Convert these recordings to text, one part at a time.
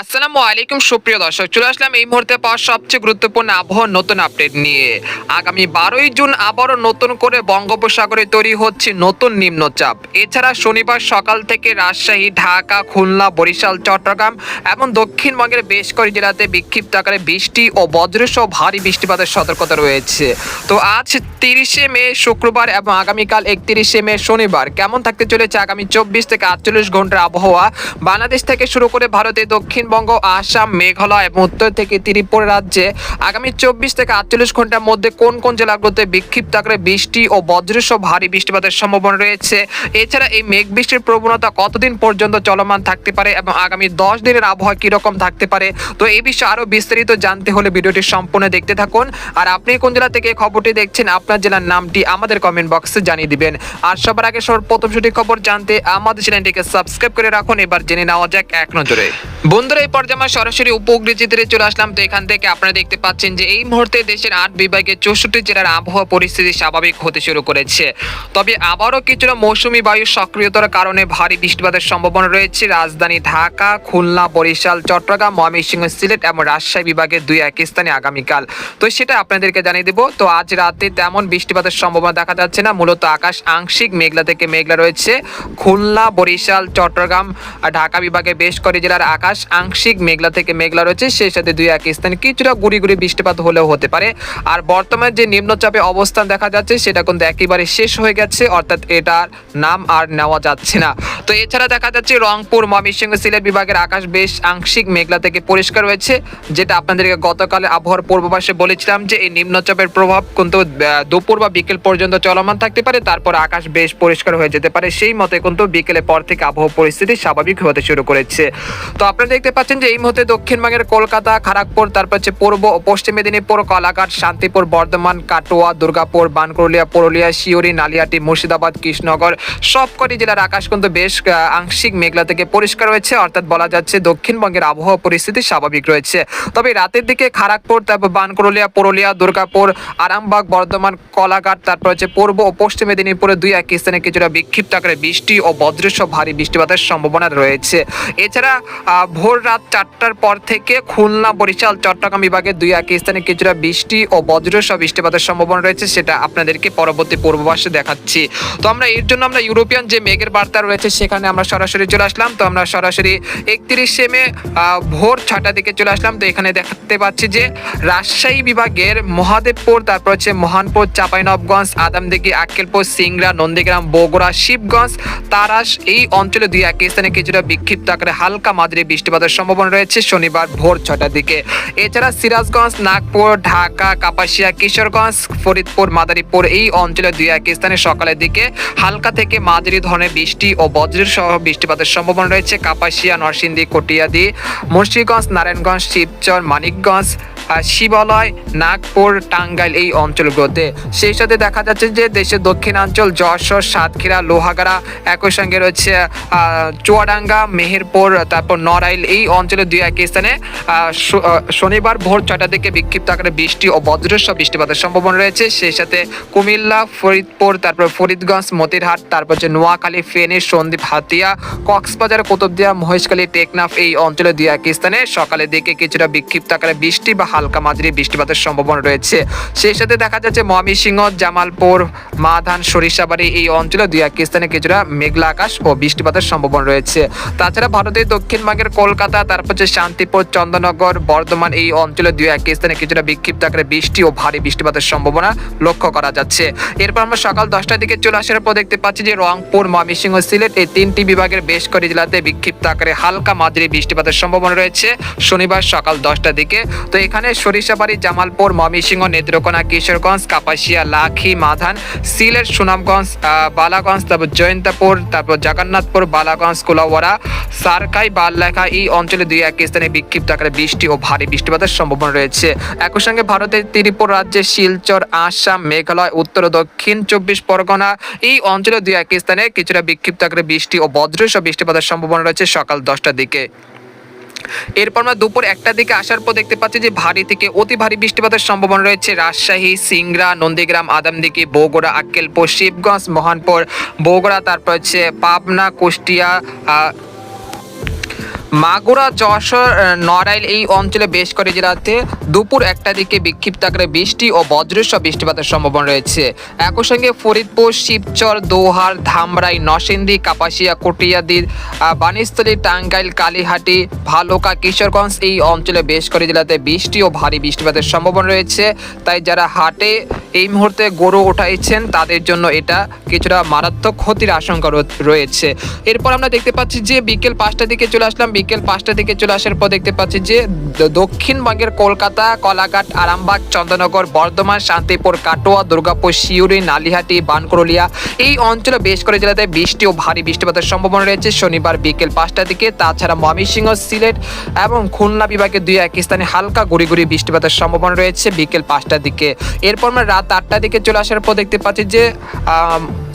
আসসালামু আলাইকুম, সুপ্রিয় দর্শক। চলে আসলাম এই মুহূর্তে পাওয়া সবচেয়ে গুরুত্বপূর্ণ আবহাওয়া নতুন আপডেট নিয়ে। আগামী বারোই জুন আবারও নতুন করে বঙ্গোপসাগরে তৈরি হচ্ছে নতুন নিম্নচাপ। এছাড়া শনিবার সকাল থেকে রাজশাহী, ঢাকা, খুলনা, বরিশাল, চট্টগ্রাম এবং দক্ষিণবঙ্গের বেশ কয়েক জেলাতে বিক্ষিপ্ত আকারে বৃষ্টি ও বজ্রসহ ভারী বৃষ্টিপাতের সতর্কতা রয়েছে। তো আজ তিরিশে মে শুক্রবার এবং আগামীকাল একত্রিশে মে শনিবার কেমন থাকতে চলেছে আগামী চব্বিশ থেকে আটচল্লিশ ঘণ্টার আবহাওয়া? বাংলাদেশ থেকে শুরু করে ভারতের দক্ষিণবঙ্গ আসাম, মেঘালয় এবং উত্তর থেকে ত্রিপুরা রাজ্যে আগামী চব্বিশ থেকে আটচল্লিশ ঘণ্টার মধ্যে কোন কোন জেলাগুলোতে বিক্ষিপ্ত আকারে বৃষ্টি ও বজ্রসহ ভারী বৃষ্টিপাতের সম্ভাবনা রয়েছে? এছাড়া এই মেঘ বৃষ্টির প্রবণতা কতদিন পর্যন্ত চলমান থাকতে পারে এবং আগামী দশ দিনের আবহাওয়া কীরকম থাকতে পারে? তো এই বিষয়ে আরও বিস্তারিত জানতে হলে ভিডিওটি সম্পূর্ণ দেখতে থাকুন। আর আপনি কোন জেলা থেকে খবরটি দেখছেন, আপনার জেলার নামটি আমাদের কমেন্ট বক্সে জানিয়ে দিবেন। আর সবার আগে সবার প্রথম সঠিক খবর জানতে আমাদের চ্যানেলটিকে সাবস্ক্রাইব করে রাখুন। এবার জেনে নেওয়া যাক এক নজরে। বন্ধুরা এই পর্যায়ে আমরা সরাসরি উপগ্রহ চিত্রে চলে আসলাম। তো এখান থেকে আপনারা দেখতে পাচ্ছেন যে এই মুহূর্তে দেশের আট বিভাগে চৌষট্টি জেলার আবহাওয়া পরিস্থিতি স্বাভাবিক হতে শুরু করেছে। তবে আবারও কিছুটা মৌসুমি বায়ু সক্রিয়তার কারণে ভারী বৃষ্টিপাতের সম্ভাবনা রয়েছে। রাজধানী ঢাকা, খুলনা, বরিশাল, চট্টগ্রাম, ময়মনসিংহ, সিলেট এবং রাজশাহী বিভাগের দুই এক স্থানে আগামীকাল। তো সেটা আপনাদেরকে জানিয়ে দেবো। তো আজ রাতে তেমন বৃষ্টিপাতের সম্ভাবনা দেখা যাচ্ছে না। মূলত আকাশ আংশিক মেঘলা থেকে মেঘলা রয়েছে। খুলনা, বরিশাল, চট্টগ্রাম, ঢাকা বিভাগে বেশ কয়েক জেলার আকাশ আংশিক মেঘলা থেকে মেঘলা রয়েছে, সেই সাথে দুই এক স্থানে কিছুটা গুড়ি গুড়ি বৃষ্টিপাত হলেও হতে পারে। আর বর্তমানে যে নিম্নচাপে অবস্থান দেখা যাচ্ছে, সেটা কিন্তু একেবারে শেষ হয়ে গেছে, অর্থাৎ এটার নাম আর নেওয়া যাচ্ছে না। তো এছাড়া দেখা যাচ্ছে রংপুর, ময়মনসিংহ, সিলেট বিভাগের আকাশ বেশ আংশিক মেঘলা থেকে পরিষ্কার রয়েছে, যেটা আপনাদেরকে গতকালে আবহাওয়ার পূর্বাভাসে বলেছিলাম যে, এই নিম্নচাপের প্রভাব কিন্তু দুপুর বা বিকেল পর্যন্ত চলমান থাকতে পারে, তারপর আকাশ বেশ পরিষ্কার হয়ে যেতে পারে। সেই মতে কিন্তু বিকেলের পর থেকে আবহাওয়া পরিস্থিতি স্বাভাবিক হতে শুরু করেছে। তো আপনারা দেখতে পাচ্ছেন যে এই মুহূর্তে দক্ষিণবঙ্গের কলকাতা খড়গপুর তারপর হচ্ছে পূর্ব ও পশ্চিম মেদিনীপুর কলাঘাট শান্তিপুর বর্ধমান কাটোয়া দুর্গাপুর বানকুরলিয়া পুরুলিয়া শিউরি নালিয়াটি মুর্শিদাবাদ কৃষ্ণনগর সবকটি জেলার আকাশ কিন্তু বেশ আংশিক মেঘলা থেকে পরিষ্কার রয়েছে। অর্থাৎ বলা যাচ্ছে দক্ষিণবঙ্গের আবহাওয়া পরিস্থিতি স্বাভাবিক রয়েছে। তবে রাতের দিকে খড়গপুর তারপর বানকুরলিয়া পুরুলিয়া দুর্গাপুর আরামবাগ বর্ধমান কলাঘাট তারপর হচ্ছে পূর্ব ও পশ্চিম মেদিনীপুরে দুই এক স্থানে কিছুটা বিক্ষিপ্ত আকারে বৃষ্টি ও বজ্রসহ ভারী বৃষ্টিপাতের সম্ভাবনা রয়েছে। এছাড়া আহ, ভোর রাত চারটার পর থেকে খুলনা, বরিশাল, চট্টগ্রাম বিভাগের দুই এক স্থানে কিছুটা বৃষ্টি ও বজ্রসহ বৃষ্টিপাতের সম্ভাবনা রয়েছে, সেটা আপনাদেরকে পরবর্তী পূর্বাভাসে দেখাচ্ছি। তো আমরা এর জন্য আমরা ইউরোপিয়ান যে মেঘের বার্তা রয়েছে, সেখানে আমরা সরাসরি চলে আসলাম। তো আমরা সরাসরি একত্রিশে মে ভোর ছটা দিকে চলে আসলাম। তো এখানে দেখতে পাচ্ছি যে রাজশাহী বিভাগের মহাদেবপুর, তারপর হচ্ছে মহানপুর, চাঁপাইনবগঞ্জ, আদামদিঘি, আক্কেলপুর, সিংড়া, নন্দীগ্রাম, বগুড়া, শিবগঞ্জ, তারাস, এই অঞ্চলে দুই এক স্থানে কিছুটা বিক্ষিপ্ত আকারে হালকা মাঝারি বৃষ্টিপাতের সম্ভাবনা রয়েছে শনিবার ভোর ছটার দিকে। এছাড়া সিরাজগঞ্জ, নাগপুর, ঢাকা, কাপাসিয়া, কিশোরগঞ্জ, ফরিদপুর, মাদারীপুর এই অঞ্চলে দুই এক স্থানে সকালের দিকে হালকা থেকে মাঝারি ধরনের বৃষ্টি ও বজ্রের সহ বৃষ্টিপাতের সম্ভাবনা রয়েছে। কাপাসিয়া, নরসিংদী, কটিয়াদি, মুন্সিগঞ্জ, নারায়ণগঞ্জ, শিবচর, মানিকগঞ্জ শিবালয়, নাগপুর, টাঙ্গাইল এই অঞ্চলগুলোতে। সেই সাথে দেখা যাচ্ছে যে দেশের দক্ষিণাঞ্চল, যশোর, সাতক্ষীরা, লোহাগাড়া, একই সঙ্গে রয়েছে চুয়াডাঙ্গা, মেহেরপুর, তারপর নড়াইল এই অঞ্চলে দুই এক স্থানে শনিবার ভোর ছটা থেকে বিক্ষিপ্ত আকারে বৃষ্টি ও বজ্রসহ বৃষ্টিপাতের সম্ভাবনা রয়েছে। সেই সাথে কুমিল্লা, ফরিদপুর, তারপর ফরিদগঞ্জ, মতিরহাট, তারপর হচ্ছে নোয়াখালী, ফেনী, সন্দ্বীপ, হাতিয়া, কক্সবাজার, কুতুবদিয়া, মহেশখালী, টেকনাফ এই অঞ্চলে দুই এক স্থানে সকালের দিকে কিছুটা বিক্ষিপ্ত আকারে বৃষ্টি বা হালকা মাঝারি বৃষ্টিপাতের সম্ভাবনা রয়েছে। সেই সাথে দেখা যাচ্ছে ময়মনসিংহ, জামালপুর, মাধান, সরিষাবাড়ি এই অঞ্চলে দুই এক স্থানে কিছুটা মেঘলা আকাশ ও বৃষ্টিপাতের সম্ভাবনা রয়েছে। তাছাড়া ভারতের দক্ষিণবঙ্গের কলকাতা, তারপর হচ্ছে শান্তিপুর চন্দননগর বর্ধমান এই অঞ্চলে দুই এক স্থানে কিছুটা বিক্ষিপ্ত আকারে বৃষ্টি ও ভারী বৃষ্টিপাতের সম্ভাবনা লক্ষ্য করা যাচ্ছে। এরপর আমরা সকাল দশটার দিকে চলে আসার পর দেখতে পাচ্ছি যে রংপুর, ময়মনসিংহ, সিলেট এই তিনটি বিভাগের বেশ কয়েক জেলাতে বিক্ষিপ্ত আকারে হালকা মাঝারি বৃষ্টিপাতের সম্ভাবনা রয়েছে। শনিবার সকাল দশটার দিকে। তো এখানে সরিষাবাড়ি, জামালপুর, ময়মনসিংহ, নেত্রকোনা, কিশোরগঞ্জ, কাপাসিয়া, লাখি, মাধান, সিলেট, সুনামগঞ্জ বালাগঞ্জ, তারপর জয়ন্তপুর, তারপর জগন্নাথপুর, বালাগঞ্জ কুলাওয়ারা সারকাই, বাললেখা এই অঞ্চলে দুই এক স্থানে বিক্ষিপ্ত আকারে বৃষ্টি ও ভারী বৃষ্টিপাতের সম্ভাবনা রয়েছে। একই সঙ্গে ভারতের ত্রিপুরা রাজ্যে শিলচর, আসাম, মেঘালয়, উত্তর ও দক্ষিণ চব্বিশ পরগনা এই অঞ্চলে দুই এক স্থানে কিছুটা বিক্ষিপ্ত আকারে বৃষ্টি ও বজ্রসহ বৃষ্টিপাতের সম্ভাবনা রয়েছে সকাল দশটার দিকে। এরপর আমরা দুপুর একটার দিকে আসার পর দেখতে পাচ্ছি যে ভারী থেকে অতি ভারী বৃষ্টিপাতের সম্ভাবনা রয়েছে। রাজশাহী, সিংড়া, নন্দীগ্রাম, আদামদিঘি, বগুড়া, আক্কেলপুর, শিবগঞ্জ, মহানপুর, বগুড়া, তারপর হচ্ছে পাবনা, কুষ্টিয়া মাগুরা যশোর নড়াইল এই অঞ্চলে বেশ করে জেলাতে দুপুর একটা দিকে বিক্ষিপ্ত আকারে বৃষ্টি ও বজ্রসহ বৃষ্টিপাতের সম্ভাবনা রয়েছে। একই সঙ্গে ফরিদপুর শিবচর দোহার ধামরাই নরসিংদী কাপাসিয়া কটিয়াদির আহ, বানিস্থলী টাঙ্গাইল কালীহাটি ভালুকা কিশোরগঞ্জ এই অঞ্চলে বেশ করে জেলাতে বৃষ্টি ও ভারী বৃষ্টিপাতের সম্ভাবনা রয়েছে। তাই যারা হাটে এই মুহূর্তে গরু উঠাইছেন তাদের জন্য এটা কিছুটা মারাত্মক ক্ষতির আশঙ্কা রয়েছে। এরপর আমরা দেখতে পাচ্ছি যে বিকেল পাঁচটার দিকে চলে আসলাম বিকেল পাঁচটা দিকে চলে আসার পর দেখতে পাচ্ছি যে দক্ষিণবঙ্গের কলকাতা, কলাঘাট, আরামবাগ, চন্দ্রনগর, বর্ধমান, শান্তিপুর, কাটোয়া, দুর্গাপুর শিউরি নালিহাটি বানকরলিয়া এই অঞ্চলে বেশ করে জেলাতে বৃষ্টি ও ভারী বৃষ্টিপাতের সম্ভাবনা রয়েছে। শনিবার বিকেল পাঁচটার দিকে তাছাড়া ময়মনসিংহ, সিলেট এবং খুলনা বিভাগে দুই এক স্থানে হালকা গুড়ি গুড়ি বৃষ্টিপাতের সম্ভাবনা রয়েছে বিকেল পাঁচটার দিকে। এরপর আমরা রাত আটটার দিকে চলে আসার পর দেখতে পাচ্ছি যে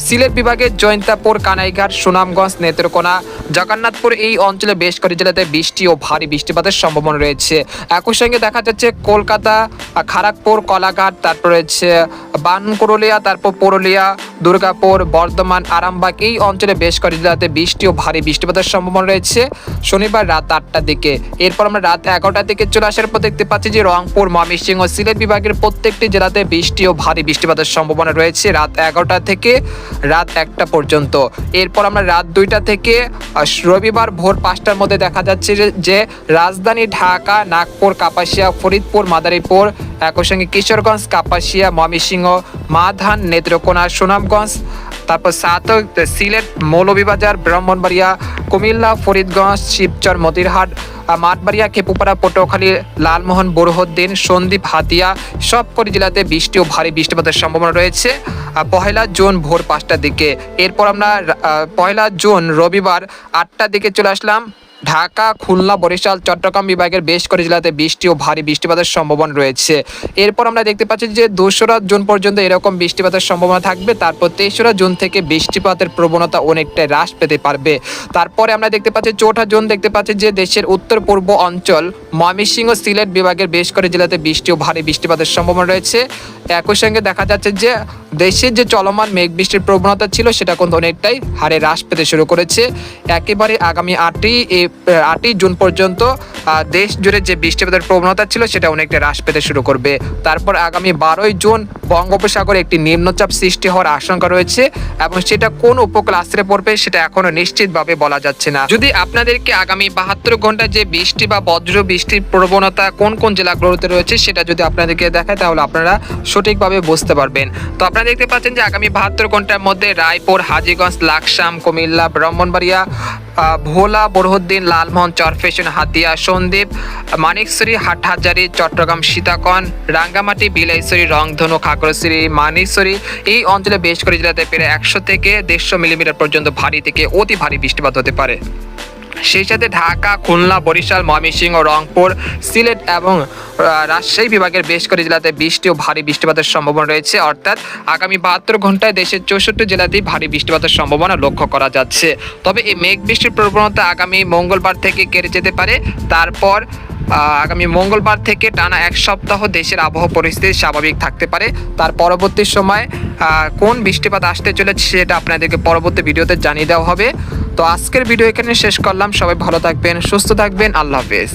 সিলেট বিভাগের জয়ন্তাপুর, কানাইঘাট, সুনামগঞ্জ, নেত্রকোনা, জগন্নাথপুর এই অঞ্চলে বেশ করে জেলাতে বৃষ্টি ও ভারী বৃষ্টিপাতের সম্ভাবনা রয়েছে। একই সঙ্গে দেখা যাচ্ছে কলকাতা খড়গপুর কলাঘাট, তারপর রয়েছে বানকুরুলিয়া তারপর পুরুলিয়া দুর্গাপুর, বর্ধমান, আরামবাগ এই অঞ্চলে বেশ কয়েক জেলাতে বৃষ্টি ও ভারী বৃষ্টিপাতের সম্ভাবনা রয়েছে। শনিবার রাত আটটার দিকে। এরপর আমরা রাত এগারোটার দিকে চলে আসার পর দেখতে পাচ্ছি যে রংপুর, ময়মনসিংহ ও সিলেট বিভাগের প্রত্যেকটি জেলাতে বৃষ্টি ও ভারী বৃষ্টিপাতের সম্ভাবনা রয়েছে রাত এগারোটা থেকে রাত একটা পর্যন্ত। এরপর আমরা রাত দুইটা থেকে রবিবার ভোর পাঁচটার মধ্যে দেখা যাচ্ছে যে- রাজধানী ঢাকা, নাগপুর, কাপাসিয়া, ফরিদপুর, মাদারীপুর একই সঙ্গে কিশোরগঞ্জ, কাপাসিয়া, ময়মনসিংহ মাধান নেত্রকোনা সুনামগঞ্জ, তারপর সাতক সিলেট মৌলভীবাজার, ব্রাহ্মণবাড়িয়া, কুমিল্লা, ফরিদগঞ্জ, শিবচর, মতিরহাট মাঠবাড়িয়া, খেপুপাড়া, পটুয়াখালী, লালমোহন, বোরহদ্দিন সন্দীপ হাতিয়া সবকটি জেলাতে বৃষ্টি ও ভারী বৃষ্টিপাতের সম্ভাবনা রয়েছে। পহেলা জুন ভোর পাঁচটার দিকে। এরপর আমরা পয়লা জুন রবিবার আটটার দিকে চলে আসলাম। ঢাকা, খুলনা, বরিশাল, চট্টগ্রাম বিভাগের বেশ করে জেলাতে বৃষ্টি ও ভারী বৃষ্টিপাতের সম্ভাবনা রয়েছে। এরপর আমরা দেখতে পাচ্ছি যে দোসরা জুন পর্যন্ত এরকম বৃষ্টিপাতের সম্ভাবনা থাকবে। তারপর তেসরা জুন থেকে বৃষ্টিপাতের প্রবণতা অনেকটাই হ্রাস পেতে পারবে। তারপরে আমরা দেখতে পাচ্ছি চৌঠা জুন দেখতে পাচ্ছি যে দেশের উত্তর পূর্ব অঞ্চল, ময়মনসিংহ সিলেট বিভাগের বেশ করে জেলাতে বৃষ্টি ও ভারী বৃষ্টিপাতের সম্ভাবনা রয়েছে। একই সঙ্গে দেখা যাচ্ছে যে দেশের যে চলমান মেঘ বৃষ্টির প্রবণতা ছিল, সেটা কিন্তু অনেকটাই হারে হ্রাস পেতে শুরু করেছে। একেবারে আগামী আটই আটই জুন পর্যন্ত দেশ জুড়ে যে বৃষ্টিপাতের প্রবণতা ছিল সেটা অনেকটা হ্রাস পেতে শুরু করবে। তারপর আগামী বারোই জুন বঙ্গোপসাগরে একটি নিম্নচাপ সৃষ্টি হওয়ার আশঙ্কা রয়েছে এবং সেটা কোন উপকূল আশ্রে পড়বে সেটা এখনও নিশ্চিতভাবে বলা যাচ্ছে না। যদি আপনাদেরকে আগামী বাহাত্তর ঘন্টায় যে বৃষ্টি বা বজ্র বৃষ্টির প্রবণতা কোন কোন জেলাগুলোতে রয়েছে সেটা যদি আপনাদেরকে দেখায়, তাহলে আপনারা সঠিকভাবে বুঝতে পারবেন। তো আপনারা দেখতে পাচ্ছেন যে আগামী বাহাত্তর ঘণ্টার মধ্যে রায়পুর, হাজিগঞ্জ, লাকসাম, কুমিল্লা, ব্রাহ্মণবাড়িয়া ভোলা, বরহদ্দিন লালমোহন, চরফেশন, হাতিয়া সন্দ্বীপ মানিকছড়ি হাটহাজারি, চট্টগ্রাম সীতাকন রাঙ্গামাটি বিলাইছড়ি রংধনু, খাগড়াছড়ি মানিকশ্বরী এই অঞ্চলে বেশ করে জেলাতে প্রায় একশো থেকে দেড়শো মিলিমিটার পর্যন্ত ভারী থেকে অতি ভারী বৃষ্টিপাত হতে পারে। সেই সাথে ঢাকা, খুলনা, বরিশাল, ময়মনসিংহ, রংপুর, সিলেট এবং রাজশাহী বিভাগের বেশ করে জেলাতে বৃষ্টি ও ভারী বৃষ্টিপাতের সম্ভাবনা রয়েছে। অর্থাৎ আগামী বাহাত্তর ঘন্টায় দেশের চৌষট্টি জেলাতেই ভারী বৃষ্টিপাতের সম্ভাবনা লক্ষ্য করা যাচ্ছে। তবে এই মেঘ বৃষ্টির প্রবণতা আগামী মঙ্গলবার থেকে কেড়ে যেতে পারে। তারপর আগামী মঙ্গলবার থেকে টানা এক সপ্তাহ দেশের আবহাওয়া পরিস্থিতি স্বাভাবিক থাকতে পারে। তার পরবর্তী সময় কোন বৃষ্টিপাত আসতে চলেছে সেটা আপনাদেরকে পরবর্তী ভিডিওতে জানিয়ে দেওয়া হবে। তো আজকের ভিডিও এখানে শেষ করলাম। সবাই ভালো থাকবেন, সুস্থ থাকবেন। আল্লাহ হাফেজ।